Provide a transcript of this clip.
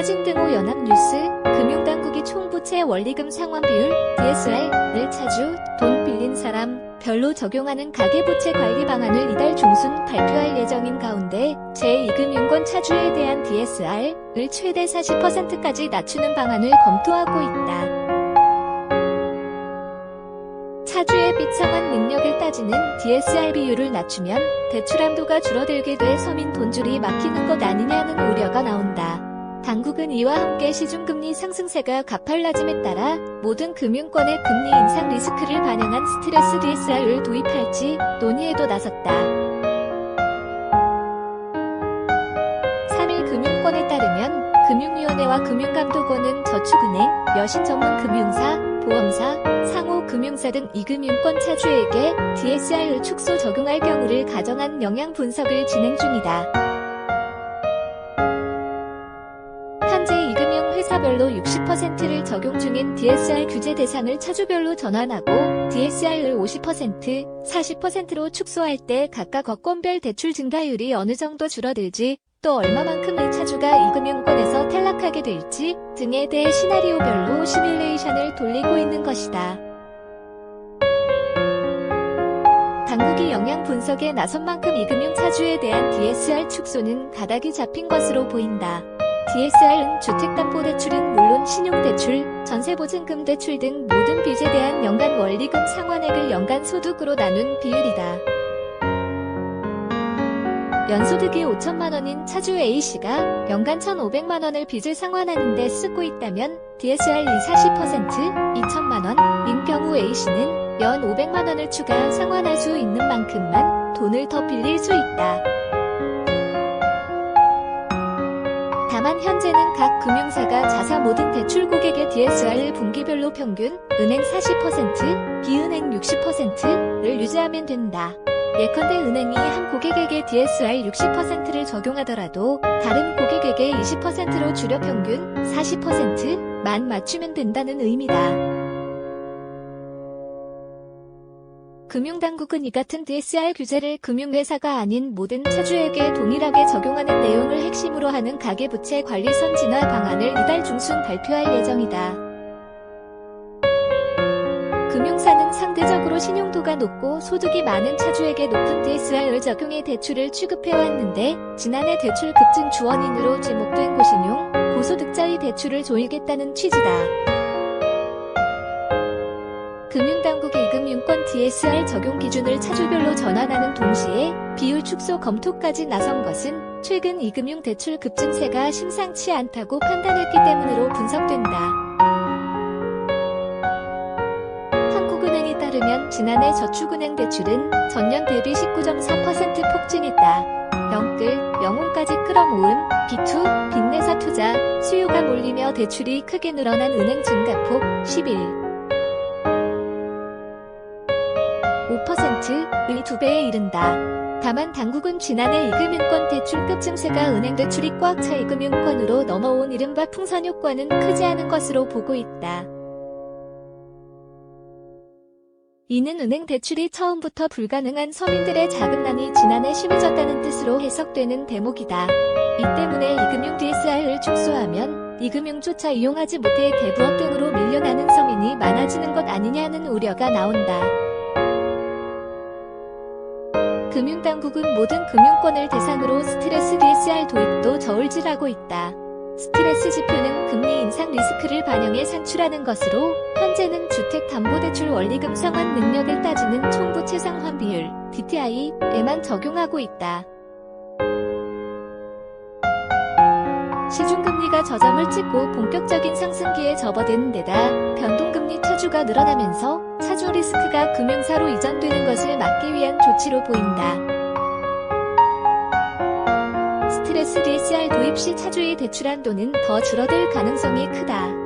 사진 등호 연합뉴스, 금융당국이 총부채 원리금 상환 비율, DSR을 차주, 돈 빌린 사람, 별로 적용하는 가계부채 관리 방안을 이달 중순 발표할 예정인 가운데 제2금융권 차주에 대한 DSR을 최대 40%까지 낮추는 방안을 검토하고 있다. 차주의 빚 상환 능력을 따지는 DSR 비율을 낮추면 대출 한도가 줄어들게 돼 서민 돈줄이 막히는 것 아니냐는 우려가 나온다. 당국은 이와 함께 시중금리 상승세가 가팔라짐에 따라 모든 금융권의 금리 인상 리스크를 반영한 스트레스 DSR을 도입할지 논의에도 나섰다. 3일 금융권에 따르면 금융위원회와 금융감독원은 저축은행, 여신 전문 금융사, 보험사, 상호 금융사 등 이금융권 차주에게 DSR을 축소 적용할 경우를 가정한 영향 분석을 진행 중이다. 회사별로 60%를 적용 중인 DSR 규제 대상을 차주별로 전환하고 DSR을 50%, 40%로 축소할 때 각각 업권별 대출 증가율이 어느 정도 줄어들지 또 얼마만큼의 차주가 이 금융권에서 탈락하게 될지 등에 대해 시나리오별로 시뮬레이션을 돌리고 있는 것이다. 당국이 영향 분석에 나선 만큼 이 금융 차주에 대한 DSR 축소는 가닥이 잡힌 것으로 보인다. DSR은 주택담보대출은 물론 신용대출, 전세보증금 대출 등 모든 빚에 대한 연간 원리금 상환액을 연간 소득으로 나눈 비율이다. 연소득이 5천만 원인 차주 A씨가 연간 1,500만 원을 빚을 상환하는데 쓰고 있다면 DSR 2 40% 2천만 원인 경우 A씨는 연 500만 원을 추가 상환할 수 있는 만큼만 돈을 더 빌릴 수 있다. 다만 현재는 각 금융사가 자사 모든 대출 고객의 DSR을 분기별로 평균 은행 40%, 비은행 60%를 유지하면 된다. 예컨대 은행이 한 고객에게 DSR 60%를 적용하더라도 다른 고객에게 20%로 줄여 평균 40%만 맞추면 된다는 의미다. 금융당국은 이 같은 DSR 규제를 금융회사가 아닌 모든 차주에게 동일하게 적용하는 내용을 핵심으로 하는 가계부채 관리 선진화 방안을 이달 중순 발표할 예정이다. 금융사는 상대적으로 신용도가 높고 소득이 많은 차주에게 높은 DSR을 적용해 대출을 취급해왔는데 지난해 대출 급증 주원인으로 지목된 고신용, 고소득자의 대출을 조이겠다는 취지다. 금융당국이 이금융권 DSR 적용 기준을 차주별로 전환하는 동시에 비율 축소 검토까지 나선 것은 최근 이금융 대출 급증세가 심상치 않다고 판단했기 때문으로 분석된다. 한국은행에 따르면 지난해 저축은행 대출은 전년 대비 19.4% 폭증했다. 영끌, 영혼까지 끌어모음, B2, 빚내사 투자, 수요가 몰리며 대출이 크게 늘어난 은행 증가폭 11. 5%의 두 배에 이른다. 다만 당국은 지난해 이금융권 대출급 증세가 은행 대출이 꽉 차 이금융권으로 넘어온 이른바 풍선 효과는 크지 않은 것으로 보고 있다. 이는 은행 대출이 처음부터 불가능한 서민들의 자금난이 지난해 심해졌다는 뜻으로 해석되는 대목이다. 이 때문에 이금융 DSR을 축소하면 이금융조차 이용하지 못해 대부업 등으로 밀려나는 서민이 많아지는 것 아니냐는 우려가 나온다. 금융당국은 모든 금융권을 대상으로 스트레스 DSR 도입도 저울질하고 있다. 스트레스 지표는 금리 인상 리스크를 반영해 산출하는 것으로 현재는 주택담보대출 원리금 상환 능력을 따지는 총부채 상환 비율 DTI에만 적용하고 있다. 시중금리가 저점을 찍고 본격적인 상승기에 접어드는 데다 변동금리 차주가 늘어나면서 차주 리스크가 금융사로 이전되는 것을 막기 위한 조치로 보인다. 스트레스 DSR 도입 시 차주의 대출 한도는 더 줄어들 가능성이 크다.